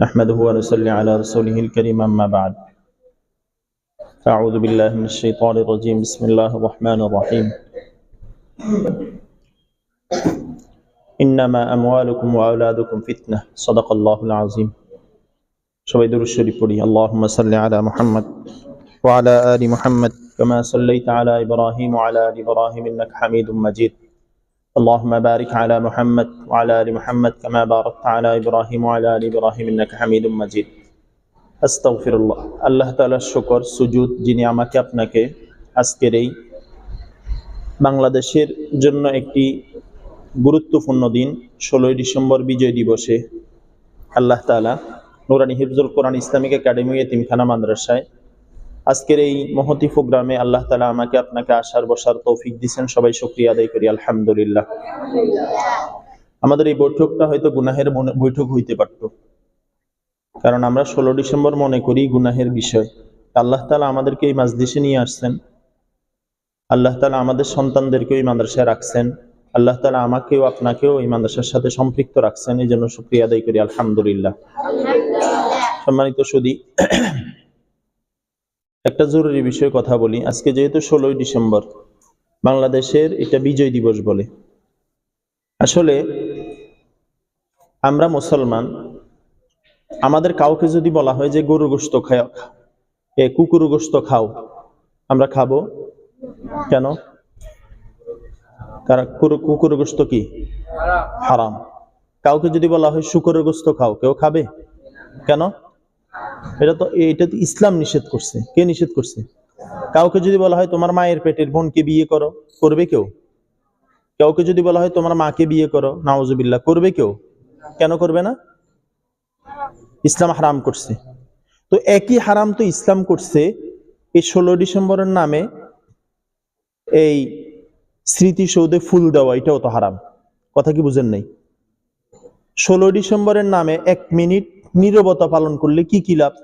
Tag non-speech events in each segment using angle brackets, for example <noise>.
نحمده ونصلي على رسوله الكريم أما بعد أعوذ بالله من الشيطان الرجيم بسم الله الرحمن الرحيم إنما أموالكم وأولادكم فتنة صدق الله العظيم সবাই দুরূদ শরীফ পড়ি اللهم صل على محمد وعلى آل محمد كما صليت على إبراهيم وعلى آل إبراهيم إنك حميد مجيد اللهم بارك على محمد وعلى ال محمد كما باركت على ابراهيم وعلى ال ابراهيم انك حميد مجيد আস্তাগফিরুল্লাহ আল্লাহ তাআলার শুকর সুজুদ যিনি আমাকে আপনাকে আজকের এই বাংলাদেশের জন্য একটি গুরুত্বপূর্ণ দিন ষোলোই ডিসেম্বর বিজয় দিবসে আল্লাহ তাআলা নুরানি হিফজুল কোরআন ইসলামিক একাডেমি এতিমখানা মাদ্রাসায় আজকের এই মহতি প্রোগ্রামে আল্লাহ তালা আমাকে আপনাকে আসার বসার তৌফিক দিচ্ছেন সবাই শুক্রিয়া আদায় করি, আলহামদুলিল্লাহ। আমাদের এই বৈঠকটা হয়তো গুনাহের বৈঠক হইতে পারত। কারণ আমরা ষোলো ডিসেম্বর মনে করি গুনাহের বিষয়। আল্লাহ তালা আমাদেরকে এই মাজলিসে নিয়ে আসছেন। আল্লাহ তালা আমাদের সন্তানদেরকেও এই মাদ্রাসায় রাখছেন। আল্লাহ তালা আমাকেও, আপনাকেও এই মাদ্রাসার সাথে সম্পৃক্ত রাখছেন। এই জন্য শুক্রিয়া আদায় করি, আলহামদুলিল্লাহ। সম্মানিত সুদী একটা জরুরি বিষয়ে কথা বলি। আজকে যেহেতু ষোলোই ডিসেম্বর, বাংলাদেশের এটা বিজয় দিবস বলে। আসলে আমরা মুসলমান, আমাদের কাউকে যদি বলা হয় যে গরু গোস্ত খায়, এ কুকুর গোস্ত খাও, আমরা খাব? কেন? কারণ কুকুর- গোস্ত কি? হারাম। কাউকে যদি বলা হয় শুকুরের গোস্ত খাও, কেউ খাবে? কেন? এটা তো এটা তো ইসলাম নিষেধ করছে। কে নিষেধ করছে? কাউকে যদি বলা হয় তোমার মায়ের পেটের বোনকে বিয়ে করো, করবে কেউ? কাউকে যদি বলা হয় তোমার মাকে বিয়ে করো নাওজুবিল্লাহ করবে কেউ? কেন করবে না? ইসলাম হারাম করছে। তো একই হারাম তো ইসলাম করছে, এই ষোলো ডিসেম্বরের নামে এই স্মৃতিসৌধে ফুল দেওয়া, এটাও তো হারাম। কথা কি বুঝেন নাই? ষোলো ডিসেম্বরের নামে এক মিনিট নীরবতা পালন করলে কি কি লাভ?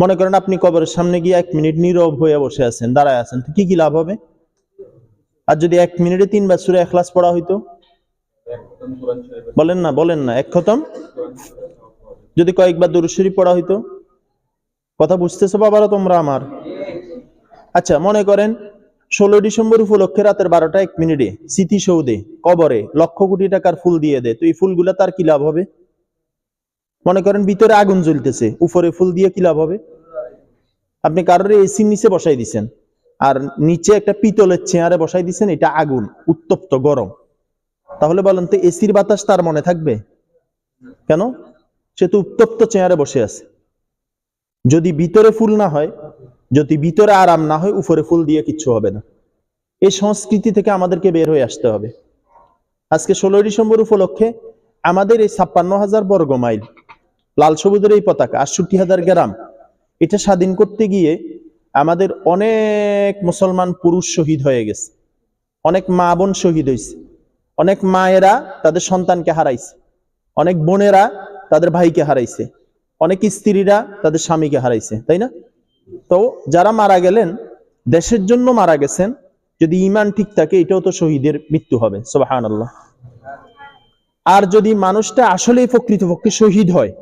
মনে করেন আপনি কবরের সামনে গিয়ে এক মিনিট নীরব হয়ে বসে আছেন, দাঁড়ায় আছেন, তো কি কি লাভ হবে? আর যদি এক মিনিটে তিনবার সুরে এখলাস পড়া হইতো? বলেন না বলেন না, এক খতম? যদি কয়েকবার দরুশরী পড়া হইতো? কথা বুঝতেছো বাবারা তোমরা আমার? আচ্ছা মনে করেন ষোলো ডিসেম্বর উপলক্ষে রাতের বারোটা এক মিনিটে স্মৃতিসৌধে কবরে লক্ষ কোটি টাকার ফুল দিয়ে দেয়, তো এই ফুলগুলা তার কি লাভ হবে? মনে করেন ভিতরে আগুন জ্বলতেছে, উপরে ফুল দিয়ে কি লাভ হবে? আপনি কারোর এসির নিচে বসাই দিছেন, আর নিচে একটা পিতলের চেয়ারে বসাই দিছেন, এটা আগুন, উত্তপ্ত, গরম। তাহলে বলেন তো এসির বাতাস তার মনে থাকবে? কেন? সে তো উত্তপ্ত চেয়ারে বসে আছে। যদি ভিতরে ফুল না হয়, যদি ভিতরে আরাম না হয়, উপরে ফুল দিয়ে কিচ্ছু হবে না। এই সংস্কৃতি থেকে আমাদেরকে বের হয়ে আসতে হবে। আজকে ষোলোই ডিসেম্বর উপলক্ষে আমাদের এই ছাপ্পান্ন হাজার বর্গ মাইল লাল সবুজের এই পতাকা, আটষট্টি হাজার গ্রাম। এটা স্বাধীন করতে গিয়ে আমাদের অনেক মুসলমান পুরুষ শহীদ হয়ে গেছে। অনেক মা বোন শহীদ হয়েছে। অনেক মায়েরা তাদের সন্তানকে হারাইছে। অনেক বোনেরা তাদের ভাইকে হারাইছে। অনেক স্ত্রীরা তাদের স্বামীকে হারাইছে, তাই না? তো যারা মারা গেলেন, দেশের জন্য মারা গেছেন, যদি ইমান ঠিক থাকে, এটাও তো শহীদের মৃত্যু হবে আল্লাহ আর যদি মানুষটা আসলেই প্রকৃতপক্ষে শহীদ হয়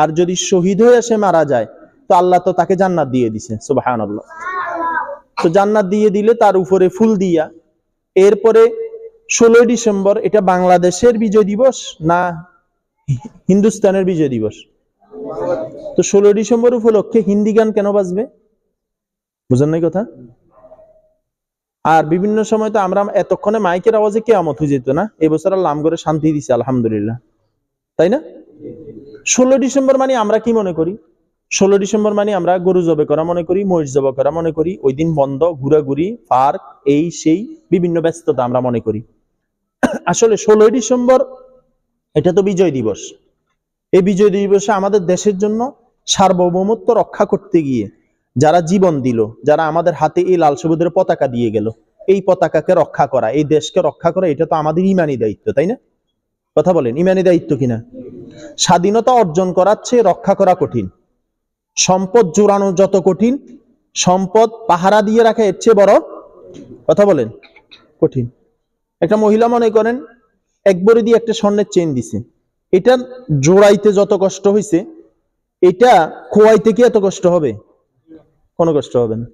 আর যদি শহীদ হয়ে সে মারা যায়, তো আল্লাহ তো তাকে জান্নাত দিয়ে দিছে আল্লাহ তো জান্নাত দিয়ে দিলে তার উপরে ফুল দিয়া, এরপরে ষোলোই ডিসেম্বর এটা বাংলাদেশের বিজয় দিবস না হিন্দুস্তানের বিজয় দিবস? তো ষোলোই ডিসেম্বর উপলক্ষে হিন্দি গান কেন বাজবে? বুঝেন নাই কথা? আর বিভিন্ন সময় তো আমরা এতক্ষণে মাইকের আওয়াজে কেয়ামত হয়ে যেত না, এবছর আল্লাহ করে শান্তি দিছে, আলহামদুলিল্লাহ। তাই না? ষোলো ডিসেম্বর মানে আমরা কি মনে করি? ষোলো ডিসেম্বর মানে আমরা গরু জবে করা মনে করি, মহিষ জবে করা মনে করি, ওই দিন বন্ধ, ঘোরাঘুরি, পার্ক, এই, সেই, বিভিন্ন ব্যস্ততা আমরা মনে করি। আসলে ষোলোই ডিসেম্বর, এটা তো বিজয় দিবস। এই বিজয় দিবসে আমাদের দেশের জন্য সার্বভৌমত্ব রক্ষা করতে গিয়ে যারা জীবন দিল, যারা আমাদের হাতে এই লাল সবুজের পতাকা দিয়ে গেল, এই পতাকাকে রক্ষা করা, এই দেশকে রক্ষা করা, এটা তো আমাদের ইমানি দায়িত্ব, তাই না? কথা বলেন, ইমানি দায়িত্ব কিনা? স্বাধীনতা অর্জন করার চেয়ে রক্ষা করা কঠিন। সম্পদ জোড়ানো যত কঠিন, সম্পদ পাহারা দিয়ে রাখা এর চেয়ে বড় কথা বলেন, কঠিন। একটা মহিলা মনে করেন, এক বড়ি দিয়ে একটা স্বর্ণের চেন দিছে। এটা জোড়াইতে যত কষ্ট হয়েছে এটা খোয়াইতে কি এত কষ্ট হবে? কোনো কষ্ট হবে না।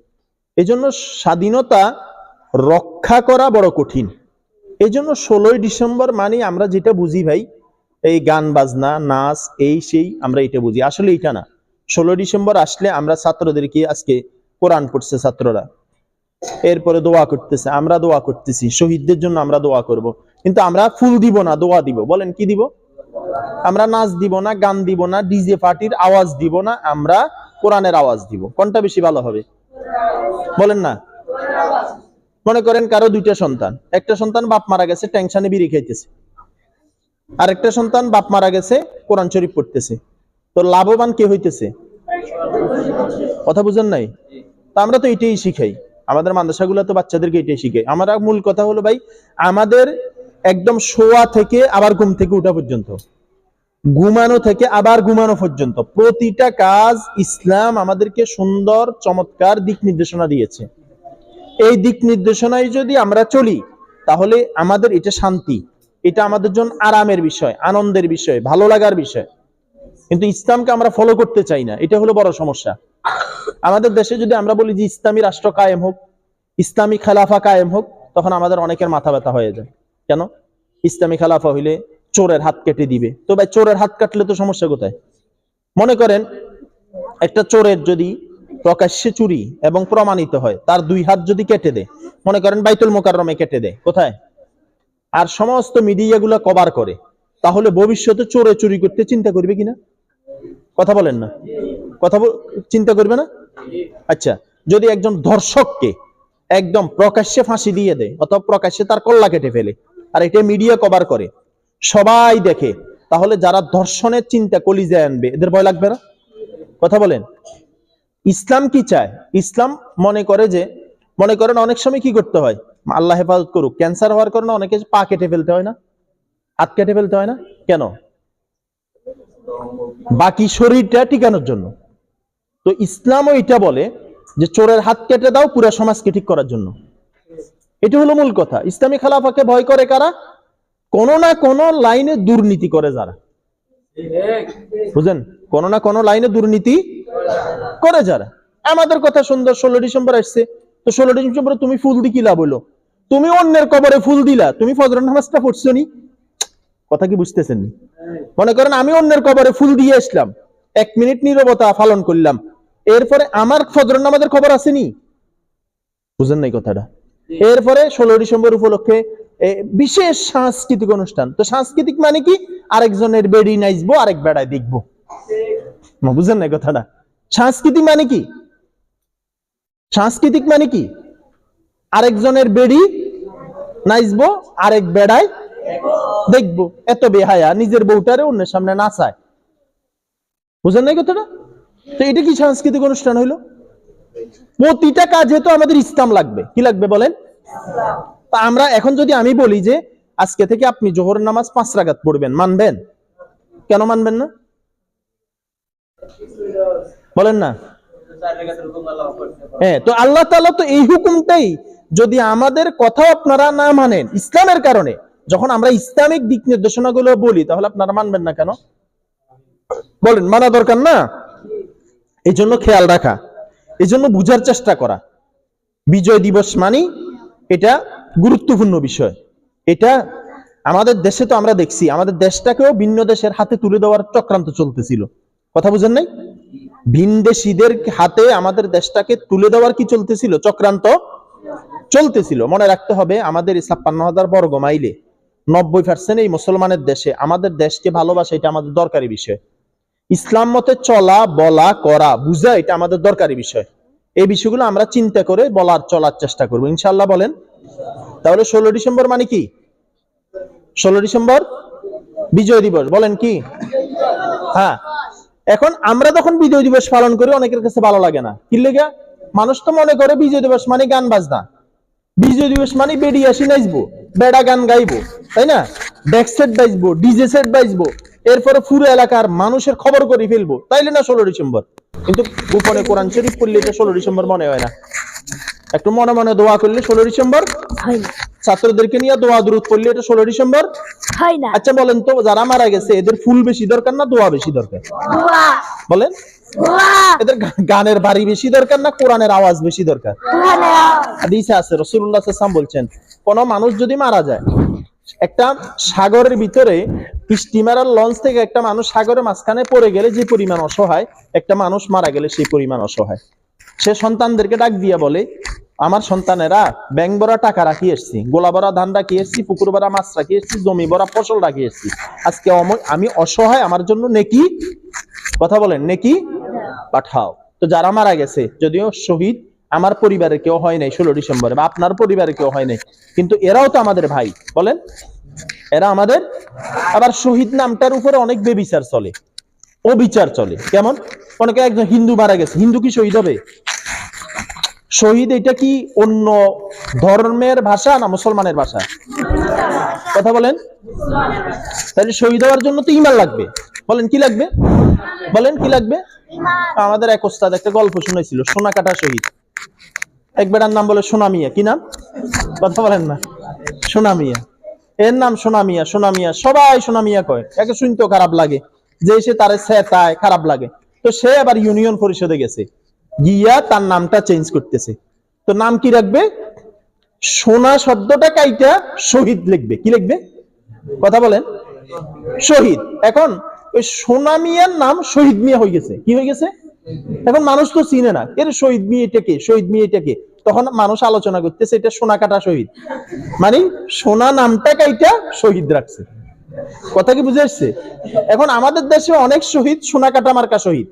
এই জন্য স্বাধীনতা রক্ষা করা বড় কঠিন। এই জন্য ষোলোই ডিসেম্বর মানে আমরা যেটা বুঝি ভাই, এই গান, বাজনা, নাচ, এই সেই আমরা এটা বুঝি। আসলে এটা না। ষোলো ডিসেম্বর আসলে আমরা ছাত্রদেরকে আজকে কোরআন পড়ছে ছাত্ররা। এরপরে দোয়া করতেছে, আমরা দোয়া করতেছি, শহীদদের জন্য আমরা দোয়া করব। কিন্তু আমরা ফুল দিব না, দোয়া দিব। বলেন কি দিব? আমরা নাচ দিব না, গান দিব না, ডিজে পার্টির আওয়াজ দিব না, আমরা কোরআনের আওয়াজ দিব। কোনটা বেশি ভালো হবে? বলেন না। মনে করেন কারও দুইটা সন্তান। একটা সন্তান বাপ মারা গেছে, টেনশনে বিড়ি খাইতেছে। আর একটা সন্তান বাপ মারা গেছে, কোরআন শরীফ পড়তেছে। তো লাভবান কে হইতেছে? কথা বুঝেন নাই? তা আমরা তো এটাই শিখাই। আমাদের মাদ্রাসাগুলো তো বাচ্চাদেরকে এটাই শিখাই আমরা মূল কথা হলো ভাই, আমাদের একদম শোয়া থেকে আবার ঘুম থেকে উঠা পর্যন্ত। ঘুমানো থেকে আবার ঘুমানো পর্যন্ত। প্রতিটা কাজ ইসলাম আমাদেরকে সুন্দর, চমৎকার দিক নির্দেশনা দিয়েছে। এই দিক নির্দেশনায় যদি আমরা চলি, তাহলে আমাদের এটা শান্তি। এটা আমাদের জন্য আরামের বিষয়, আনন্দের বিষয়, ভালো লাগার বিষয়। কিন্তু ইসলামকে আমরা ফলো করতে চাই না। এটা হলো বড় সমস্যা। আমাদের দেশে যদি আমরা বলি যে ইসলামী রাষ্ট্র কায়েম হোক, ইসলামী খেলাফা কায়েম হোক, তখন আমাদের অনেকের মাথা ব্যথা হয়ে যায়। কেন? ইসলামী খেলাফা হইলে চোরের হাত কেটে দিবে। তো ভাই, চোরের হাত কাটলে তো সমস্যা কোথায়? মনে করেন, একটা চোরের যদি প্রকাশ্যে চুরি এবং প্রমাণিত হয়, তার দুই হাত যদি কেটে দেয়, মনে করেন বাইতুল মোকাররমে কেটে দেয়, কোথায়? আর সমস্ত মিডিয়াগুলো কভার করে, তাহলে ভবিষ্যতে চোরে চুরি করতে চিন্তা করবে কিনা? কথা বলেন না। কথা চিন্তা করবে না? আচ্ছা যদি একজন ধর্ষককে একদম প্রকাশ্যে ফাঁসি দিয়ে দেয়, অথবা প্রকাশ্যে তার কল্লা কেটে ফেলে, আর এটা মিডিয়া কভার করে, সবাই দেখে, তাহলে যারা ধর্ষণের চিন্তা কলিজায় আনবে, এদের ভয় লাগবে না? কথা বলেন। ইসলাম কি চায়? ইসলাম মনে করে যে, মনে করেন অনেক সময় কি করতে হয়? আল্লাহ হেফাজত করুক। ক্যান্সার হওয়ার কারণে অনেকে পা কেটে ফেলতে হয় না? হাত কেটে ফেলতে হয় না? কেন? বাকি শরীরটা টিকানোর জন্য। তো ইসলামও এটা বলে যে, চোরের হাত কেটে দাও, পুরো সমাজকে ঠিক করার জন্য। এটা হলো মূল কথা। ইসলামী খেলাফাকে ভয় করে কারা? কোনো না কোনো লাইনে দুর্নীতি করে যারা। বুঝেন কোনো না কোনো লাইনে দুর্নীতি করে যারা। আমাদের কথা সুন্দর ষোলো ডিসেম্বর আসছে। তো ষোলো ডিসেম্বর তুমি ফুল দি কি লাভ তুমি অন্যের কবরে ফুল দিলা, তুমি ফজর নামাজটা পড়ছো নি? কথা কি বুঝতেছেন নি? মনে করেন আমি অন্যের কবরে ফুল দিয়ে আসলাম, এক মিনিট নীরবতা পালন করলাম। এরপরে আমার ফজর নামাজের খবর আসেনি বুঝেন নাই কথাটা? এরপরে ষোলো ডিসেম্বর উপলক্ষে বিশেষ সাংস্কৃতিক অনুষ্ঠান। তো সাংস্কৃতিক মানে কি? আরেকজনের বেড়ি নাইচবো আরেক বেড়ায় দেখব। বুঝেন নাই কথাটা? সাংস্কৃতিক মানে কি? সাংস্কৃতিক মানে কি? আরেকজনের বেড়ি নাইচবো আরেক বেড়ায় দেখব। এত বেহায়া, নিজের বউটারে অন্যের সামনে নাচায়। বুঝেন নাই কথাটা? তো এটা কি সাংস্কৃতিক অনুষ্ঠান হইল? প্রতিটা কাজে তো আমাদের ইসলাম লাগবে। কি লাগবে বলেন? তা আমরা এখন যদি আমি বলি যে, আজকে থেকে আপনি জোহর নামাজ পাঁচ রাগাত পড়বেন, মানবেন? কেন মানবেন না? বলেন না। হ্যাঁ তো আল্লাহ তাআলা তো এই হুকুমটাই যদি আমাদের কথা আপনারা না মানেন ইসলামের কারণে যখন আমরা ইসলামিক দিক নির্দেশনাগুলো বলি তাহলে আপনারা মানবেন না কেন? বলেন মানা দরকার না? এই জন্য খেয়াল রাখা এই জন্য বুঝার চেষ্টা করা। বিজয় দিবস মানেই এটা গুরুত্বপূর্ণ বিষয়। এটা আমাদের দেশে তো আমরা দেখছি আমাদের দেশটাকেও ভিন্ন দেশের হাতে তুলে দেওয়ার চক্রান্ত চলতেছিল। কথা বুঝেন নাই? ভিনদেশীদের হাতে আমাদের দেশটাকে তুলে দেওয়ার কি চলতেছিল? চক্রান্ত চলতেছিল। মনে রাখতে হবে, আমাদের ছাপ্পান্ন হাজার বর্গ মাইলে নব্বই পার্সেন্ট এই মুসলমানের দেশে, আমাদের দেশকে ভালোবাসা এটা আমাদের দরকারি বিষয়। ইসলাম মতে চলা, বলা, করা, বুঝা এটা আমাদের দরকারি বিষয়। এই বিষয়গুলো আমরা চিন্তা করে বলার, চলার চেষ্টা করব। ইনশাল্লাহ বলেন। তাহলে ষোলো ডিসেম্বর মানে কি? ষোলো ডিসেম্বর বিজয় দিবস। বলেন কি? হ্যাঁ। এখন আমরা যখন বিজয় দিবস পালন করি, অনেকের কাছে ভালো লাগে না। কি লেগে? মানুষ তো মনে করে বিজয় দিবস মানে গান বাজনা। বিজয় দিবস মানে বেড়ি আসি নাচবো, বেড়া গান গাইবো, তাই না? ডেক সেট বাজবো ডিজে সেট বাজবো, এরপরে পুরো এলাকার মানুষের খবর করে ফেলব। তাইলে না ষোলো ডিসেম্বর। কিন্তু গোপনে কোরআন শরীফ পড়লে এটা ষোলো ডিসেম্বর মনে হয় না। একটু মনে মনে দোয়া করলে ষোলো ডিসেম্বর হয় না। ছাত্রদেরকে নিয়ে দোয়া দূরত করলে এটা ষোলো ডিসেম্বর? হয় না। আচ্ছা বলেন তো যারা মারা গেছে এদের ফুল বেশি দরকার না দোয়া বেশি দরকার? বলেন। এদের গানের বাড়ি বেশি দরকার না কোরআনের আওয়াজ বেশি দরকার? হাদিসে আছে রসুল্লাহ সাল্লাম বলছেন কোন মানুষ যদি মারা যায় একটা সাগরের ভিতরে স্টিমার আর লঞ্চ থেকে একটা মানুষ সাগরের মাঝখানে পড়ে গেলে যে পরিমাণ অসহায় একটা মানুষ মারা গেলে সেই পরিমাণ অসহায়। সে সন্তানদেরকে ডাক দিয়ে বলে আমার সন্তানেরা ব্যাংক ভরা টাকা রাখি এসছি, গোলা ভরা ধান রাখি এসছি, পুকুর ভরা মাছ রাখি এসছি, জমি ভরা ফসল রাখি এসছি। আজকে আমি অসহায়, আমার জন্য নেকি? কথা বলেন, নেকি? পাঠাও। তো যারা মারা গেছে, যদিও শহীদ, আমার পরিবারের কেউ হয় নাই ষোলো ডিসেম্বরে, বা আপনার পরিবারে কেউ হয় নাই, কিন্তু এরাও তো আমাদের ভাই, বলেন। এরা আমাদের, আবার শহীদ নামটার উপরে অনেক বেবিচার চলে, অবিচার চলে। কেমন? অনেকে একজন হিন্দু মারা গেছে, হিন্দু কি শহীদ হবে? শহীদ এটা কি অন্য ধর্মের ভাষা না মুসলমানের ভাষা? কথা বলেন। তাহলে শহীদ হওয়ার জন্য তো ইমান লাগবে। বলেন, কি লাগবে? বলেন, কি লাগবে? আমাদের এক ওস্তাদ একটা গল্প শুনেছিল সোনা কাটা শহীদ। এক বেটার নাম বলে সোনা মিয়া কি নাম? কথা বলেন না। সোনা মিয়া এর নাম সোনা মিয়া সোনা মিয়া সবাই সোনা মিয়া কয়। একে শুনতেও খারাপ লাগে। যে সে তারে সেতায় খারাপ লাগে। তো সে আবার ইউনিয়ন পরিষদে গেছে। গিয়া তার নামটা চেঞ্জ করতেছে। তো নাম কি রাখবে? সোনা শব্দটা কাইটা শহীদ লিখবে। কি লিখবে? কথা বলেন। শহীদ। এখন ওই সোনা মিয়ার নাম শহীদ মিয়া হয়ে গেছে। কি হয়ে গেছে? এখন মানুষ তো চিনে না। এর শহীদ মিয়া এটা কে? শহীদ মিয়া এটা কে? তখন মানুষ আলোচনা করতেছে এটা সোনা কাটা শহীদ। মানে সোনা নামটা কাইটা শহীদ রাখছে। কথা কি বুঝে আসছে? এখন আমাদের দেশে অনেক শহীদ সোনা কাটা মার্কা শহীদ।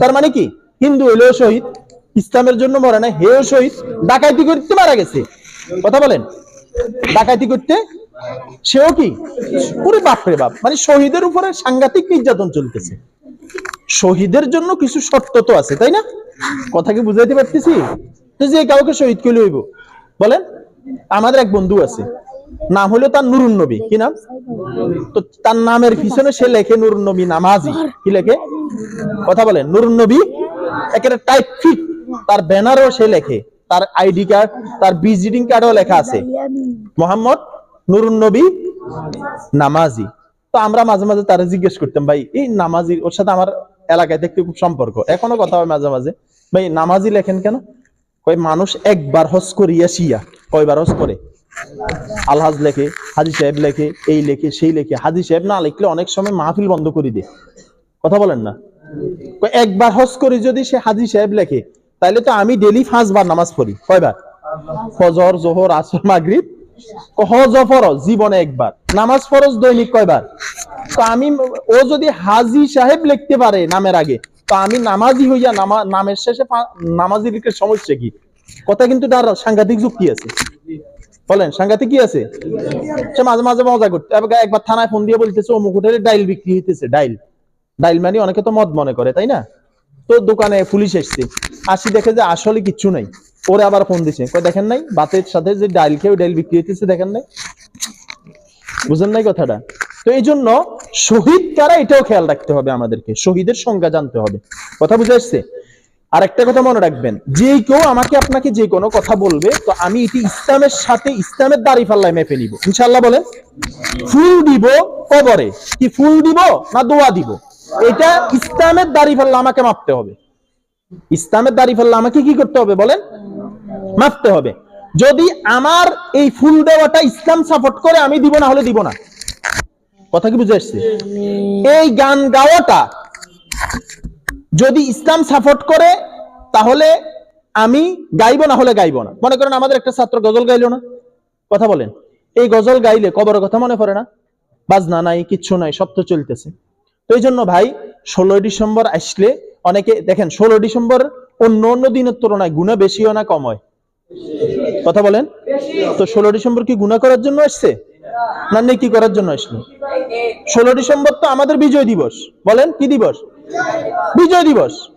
তার মানে কি? হিন্দু হইলেও শহীদ, ইসলামের জন্য মরে না হেও শহীদ, ডাকাইতি করতে মারা গেছে। কথা বলেন, ডাকাইতি করতে, সেও কি? পুরো বাপরে বাপ মানে শহীদের উপরে সাংঘাতিক নির্যাতন চলতেছে। শহীদের জন্য কিছু শর্ত তো আছে, তাই না? কথা কি বুঝাইতে পারতেছি? যে কাউকে শহীদ করলে হইব। বলেন, আমাদের এক বন্ধু আছে নাম হলো তার নুরুন নবী। কি নাম? তো তার নামের পিছনে সে লেখে নুরুন নবী নামাজি। কি লেখে? কথা বলেন নুরুন নবী একেবারে টাইপ ফিট তার ব্যানারও সে লেখে। তার আইডি কার্ড তার ভিজিটিং কার্ডও লেখা আছে। মোহাম্মদ নুরুন নবী নামাজি। তো আমরা মাঝে মাঝে তারা জিজ্ঞেস করতাম, ভাই, এই নামাজি, ওর সাথে আমার এলাকায় দেখতে খুব সম্পর্ক। এখনও কথা হয় মাঝে মাঝে। ভাই, নামাজি লেখেন কেন? কয়, মানুষ একবার হজ করিয়া শিয়া। কয়বার হজ করে? আলহাজ লেখে, হাজি সাহেব লেখে, এই লেখে, সেই লেখে। হাজি সাহেব না লিখলে অনেক সময় মাহফিল বন্ধ করে দে কথা বলেন না। একবার হজ করে যদি সে হাজি সাহেব লেখে তাহলে তো আমি ডেলি পাঁচবার নামাজ পড়ি। কয়বার? ফজর, জোহর, আসর, মাগরিব। হজ ফরজ, জীবনে একবার। নামাজ ফরজ দৈনিক কয়বার? তো আমি, ও যদি হাজি সাহেব লিখতে পারে নামের আগে, তো আমি নামাজি হইয়া নামা, নামের শেষে নামাজি লিখে সমস্যা কি? কথা কিন্তু তার সাংঘাতিক যুক্তি আছে। বলেন, সাংঘাতিক কি আছে? সে মাঝে মাঝে মজা করতে একবার থানায় ফোন দিয়ে বলতেছে, অমুক হোটেলে ডাইল বিক্রি হইতেছে, ডাইল। ডাইল মানে অনেকে তো মদ মনে করে, তাই না? তো দোকানে পুলিশ এসছে। আসি দেখে যে আসলে কিচ্ছু নাই। ওরে আবার ফোন দিছে। দেখেন নাই? বাতের সাথে যে ডাইল খেয়ে ডাইল বিক্রি হইতেছে, দেখেন নাই? বুঝেন নাই কথাটা? তো এই জন্য শহীদ কারা, এটাও খেয়াল রাখতে হবে আমাদেরকে। শহীদের সংজ্ঞা জানতে হবে। কথা বুঝে আসছে? আর একটা কথা মনে রাখবেন যে কেউ আমাকে আপনাকে যে কোনো কথা বলবে, তো আমি এটি ইসলামের সাথে ইসলামের দাড়ি পাল্লায় মেপে নিব। ইনশাল্লাহ বলেন, ফুল দিব কবরে, কি ফুল দিব না দোয়া দিব? এটা ইসলামের দাড়ি পাল্লা আমাকে মাপতে হবে। ইসলামের দাড়ি পাল্লা আমাকে কি করতে হবে বলেন? মাপতে হবে। যদি আমার এই ফুল দেওয়াটা ইসলাম সাপোর্ট করে, আমি দিব না হলে দিব না। কথা কি বুঝে আসছে? এই গান গাওয়াটা যদি ইসলাম সাপোর্ট করে, তাহলে আমি গাইবো না হলে গাইব না। মনে করেন আমাদের একটা ছাত্র গজল গাইল না? কথা বলেন। এই গজল গাইলে কবরের কথা মনে পড়ে না? বাজনা নাই, কিচ্ছু নাই, সব তো চলতেছে। তো এই জন্য ভাই, ষোলোই ডিসেম্বর আসলে অনেকে, দেখেন ষোলো ডিসেম্বর অন্য অন্য দিনের তুলনায় গুণা বেশি হয় না কম হয় কথা বলেন। তো ষোলো ডিসেম্বর কি গুণা করার জন্য আসছে? না নেকি করার জন্য আসলো? ষোলো ডিসেম্বর তো আমাদের বিজয় দিবস। বলেন, কি দিবস? বিজয় দিবস।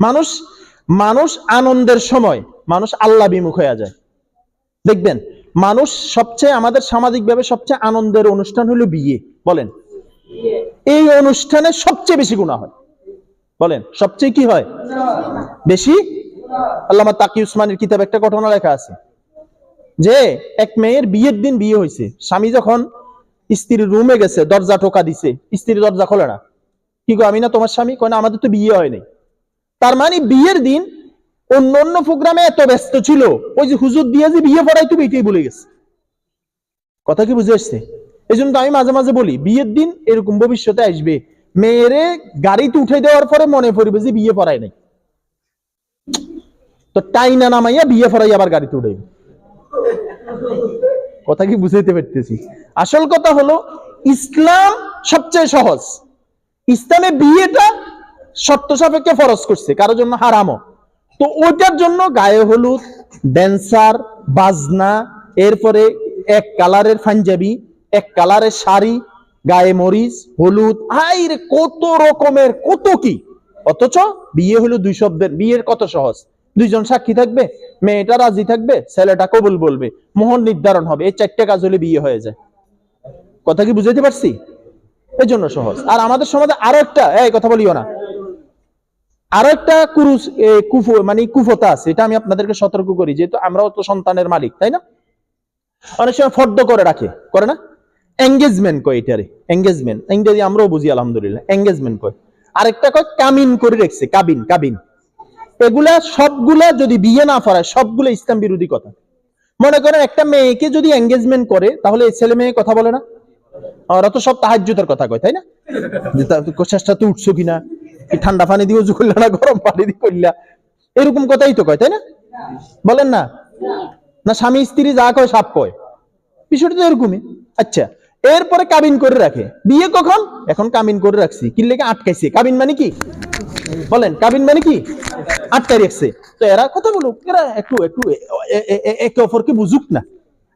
মানুষ মানুষ আনন্দের সময়, মানুষ আল্লাহ বিমুখ হয়ে যায়। দেখবেন, মানুষ সবচেয়ে আমাদের সামাজিকভাবে সবচেয়ে আনন্দের অনুষ্ঠান হলো বিয়ে। বলেন। এই অনুষ্ঠানে সবচেয়ে বেশি গুণা হয়। বলেন, সবচেয়ে কি হয়? বেশি? আল্লামা তাকি উসমানের কিতাব একটা ঘটনা লেখা আছে। যে এক মেয়ের বিয়ের দিন বিয়ে হয়েছে স্বামী যখন স্ত্রীর রুমে গেছে, দরজা টোকা দিছে স্ত্রী দরজা খোলে না। কি গো, আমি না তোমার স্বামী? কয় না, আমাদের তো বিয়ে হয় নাই। তার মানে বিয়ের দিন অন্য অন্য প্রোগ্রামে এত ব্যস্ত ছিল, ওই যে হুজুর দিয়ে যে বিয়ে পড়াই তুমি এটাই ভুলে গেছে। কথা কি বুঝে আসছে? এই জন্য আমি মাঝে মাঝে বলি, বিয়ের দিন এরকম ভবিষ্যতে আসবে। মেয়েরে গাড়িতে উঠে দেওয়ার পরে মনে পড়বে যে বিয়ে পড়ায় নাই। তো টাইনা নামাইয়া বিয়ে পড়াই আবার গাড়িতে উঠাইবে। কথা কি বুঝাইতে পারতেছি? আসল কথা হলো, ইসলাম সবচেয়ে সহজ। ইসলামে বিয়েটা শর্ত সাপেক্ষে ফরজ করছে, কারোর জন্য হারামও। তো ওইটার জন্য গায়ে হলুদ, ড্যান্সার, বাজনা, এরপরে এক কালারের পাঞ্জাবি, এক কালারের শাড়ি, গায়ে মরিচ, হলুদ হাই রে কত রকমের, কত কি? অথচ বিয়ে হলো দুই শব্দের, বিয়ের কত সহজ? দুইজন সাক্ষী থাকবে, মেয়েটা রাজি থাকবে, ছেলেটা কবুল বলবে মোহন নির্ধারণ হবে, এই চারটে কাজ হলে বিয়ে হয়ে যায়। কথা কি বুঝাইতে পারছি? এই জন্য সহজ। আর আমাদের সমাজে আরও একটা, এই কথা বলিও না। আরও একটা কুরুস কুফু মানে কুফতা আছে, এটা আমি আপনাদেরকে সতর্ক করি, যেহেতু আমরাও তো সন্তানের মালিক, তাই না? অনেক সময় ফর্দ করে রাখে, করে না? এঙ্গেজমেন্ট কয় এটারে এঙ্গেজমেন্ট ইংরেজি আমরাও বুঝি, আলহামদুলিল্লাহ এঙ্গেজমেন্ট কয়। আরেকটা কয়, কামিন করে রাখছে, কাবিন কাবিন। এগুলা সবগুলা যদি বিয়ে না পড়ায় সবগুলো ইসলাম বিরোধী কথা। মনে করেন একটা মেয়েকে যদি এঙ্গেজমেন্ট করে, তাহলে ছেলে মেয়ে কথা বলে না? ওরা তো সব তাহাজ্জুদের কথা কয়, তাই না? যে চেষ্টা তো উঠছো কিনা? ঠান্ডা পানি দিয়ে উজু না, গরম পানি দিয়ে করলা এরকম কথাই তো কয়, তাই না? বলেন না। না, স্বামী, স্ত্রী যা কয় সাপ কয়। বিষয়টা তো এরকমই। আচ্ছা এরপরে কাবিন করে রাখে। বিয়ে কখন? এখন কাবিন করে রাখছি। কি লেগে আটকাইছে? কাবিন মানে কি? বলেন, কাবিন মানে কি? আটকাই রাখছে। তো এরা কথা বলুক। এরা একটু একটু একে অপরকে বুঝুক না।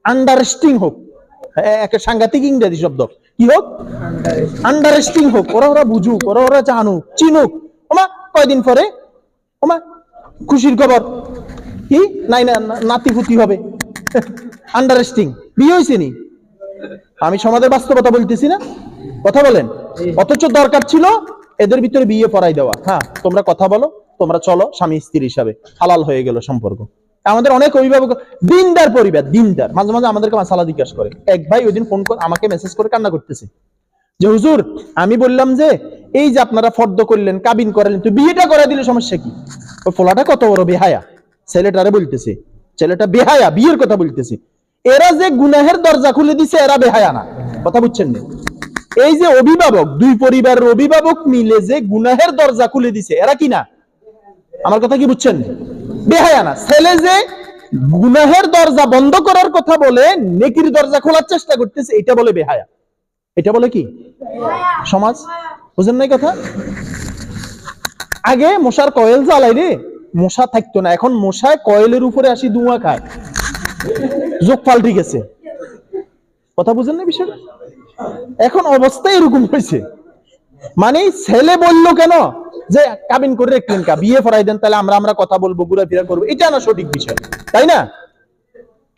আন্ডারস্টিং হোক। একটা সাংঘাতিক ইংরেজি শব্দ। কি হোক? আন্ডারস্টিং হোক। ওরা ওরা বুঝুক, ওরা ওরা জানুক, চিনুক। ওমা, কয়দিন পরে? ওমা, খুশির খবর। কি? নাই, না, না- নাতি ফুতি হবে। <laughs> আন্ডারস্টিং বিয়ে হয়েছে নি? আমি সমাজের বাস্তবতা বলতেছি না। কথা বলেন। অথচ দরকার ছিল এদের ভিতরে বিয়ে পড়াই দেওয়া। হ্যাঁ তোমরা কথা বলো, তোমরা চলো, স্বামী স্ত্রী হিসাবে। হালাল হয়ে গেল সম্পর্ক। আমাদের অনেক অভিভাবক, দিনদার পরিবার, দিনদার। মাঝে মাঝে আমাদেরকে মাসালা জিজ্ঞাসা করে। এক ভাই ওই দিন ফোন করে আমাকে মেসেজ করে কান্না করতেছে। যে, হুজুর, আমি বললাম যে, এই যে আপনারা ফর্দ করলেন, কাবিন করালেন, তো বিয়েটা করে দিলে সমস্যা কি? ওই ফোলাটা কত বড় বেহায়া? ছেলেটারে বলতেছে। ছেলেটা বেহায়া, বিয়ের কথা বলতেছে। এরা যে গুনাহের দরজা খুলে দিছে, এরা বেহায়া না। কথা বুঝছেন না? এই যে অভিভাবক, দুই পরিবারের অভিভাবক মিলে যে গুনাহের দরজা খুলে দিছে, এরা কি না? আমার কথা কি বুঝছেন বেহায়া না। ছেলে যে গুনাহের দরজা বন্ধ করার কথা বলে, নেকির দরজা খোলার চেষ্টা করতেছে, এটা বলে বেহায়া। এটা বলে কি? সমাজ। বুঝেন নাই কথা? আগে মশার কয়েল জ্বালাই রে। মশা থাকতো না। এখন মশায় কয়েলের উপরে আসি ধোঁয়া খায়। যোগ পাল্টি গেছে। কথা বুঝেন না বিষয়টা? এখন অবস্থা এরকম হয়েছে। মানে ছেলে বলল কেন? যে কাবিন করে রাখলেন কা, বিয়ে ফরাই দেন, তাহলে আমরা আমরা কথা বলব, ঘুরাফেরা করব, এটা না সঠিক বিষয়, তাই না?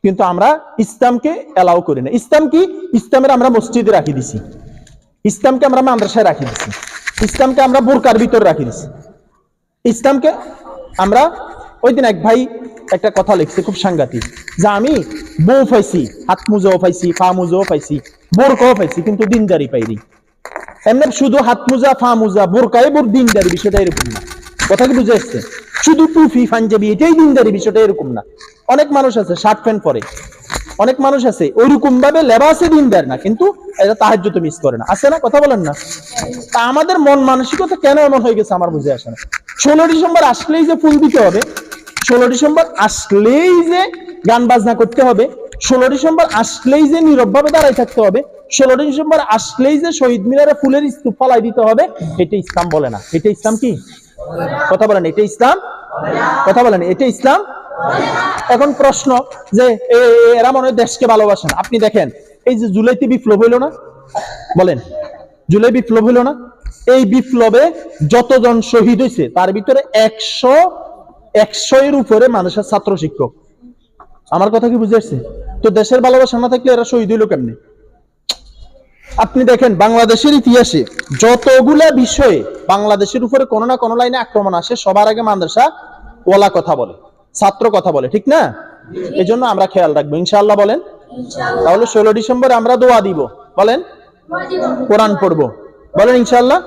কিন্তু আমরা ইসলামকে এলাও করি না। ইসলাম কি? ইসলামের আমরা মসজিদে রাখি দিছি। ইসলামকে আমরা মাদ্রাসায় রাখি দিছি। ইসলামকে আমরা বোরকার ভিতর রাখি দিছি। ইসলামকে আমরা, ওই দিন এক ভাই একটা কথা লিখছে খুব সাংঘাতিক, যে আমি বউ পাইছি, হাত মুজাও পাইছি, পা মুজাও পাইছি, বোরকাও পাইছি, কিন্তু দিনদারি পাইনি। এমনি শুধু হাত মোজা ফা মোজা, বোরকায় বোর দিনদারি বিষয়টা এরকম না। কথা কি বুঝে আসছে শুধু টুপি, পাঞ্জাবি, এটাই দিনদারি বিষয়টা এরকম না। অনেক মানুষ আছে, শার্ট প্যান্ট পরে। অনেক মানুষ আছে ওইরকম ভাবে লেবাসে দিনদার না, কিন্তু এটা তাহাজ্য তো মিস করে না। আছে না? কথা বলেন না। তা আমাদের মন মানসিকতা কেন এমন হয়ে গেছে আমার বুঝে আসে না। ষোলো ডিসেম্বর আসলেই যে ফুল দিতে হবে, ষোলো ডিসেম্বর আসলেই যে গান বাজনা করতে হবে, ষোলো ডিসেম্বর আসলেই যে নীরবভাবে দাঁড়ায় থাকতে হবে ষোলো ডিসেম্বর আসলেই যে শহীদ মিনারে ফুলের স্তূপ ফালাই দিতে হবে, এটা ইসলাম বলে না। এটা ইসলাম কি? কথা বলেন, এটা ইসলাম? কথা বলেন, এটা ইসলাম? এখন প্রশ্ন যে এরা মনে দেশকে ভালোবাসেন আপনি দেখেন, এই যে জুলাইতে বিপ্লব হইল না? বলেন, জুলাই বিপ্লব হইল না? এই বিপ্লবে যতজন শহীদ হয়েছে তার ভিতরে একশো একশো এর উপরে মানুষের ছাত্র শিক্ষক। আমার কথা কি বুঝে আসছে? তো দেশের ভালোবাসা না থাকলে এরা শহীদ হইল কেমনি? আপনি দেখেন, বাংলাদেশের ইতিহাসে যতগুলা বিষয়ে বাংলাদেশের উপরে কোনো না কোনো লাইনে আক্রমণ আসে, সবার আগে মাদ্রাসা ওলা কথা বলে, ছাত্র কথা বলে, ঠিক না? এই জন্য আমরা খেয়াল রাখব, ইনশাআল্লাহ বলেন। তাহলে ষোলো ডিসেম্বর আমরা দোয়া দিব, বলেন? কোরআন পড়ব, বলেন ইনশাল্লাহ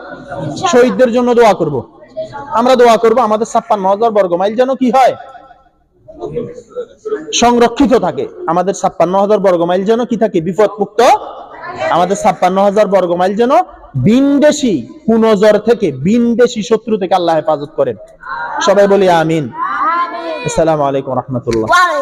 শহীদদের জন্য দোয়া করব। আমরা দোয়া করব, আমাদের ছাপ্পান্ন হাজার বর্গ মাইল যেন কি হয়? সংরক্ষিত থাকে। আমাদের ছাপ্পান্ন হাজার বর্গ মাইল যেন কি থাকে? বিপদ মুক্ত আমাদের ছাপ্পান্ন হাজার বর্গ মাইল যেন বিনদেশি কুনজর থেকে, বিনদেশি শত্রু থেকে আল্লাহ হেফাজত করেন। সবাই বলি আমিন। আসসালামু আলাইকুম রহমতুল্লাহ।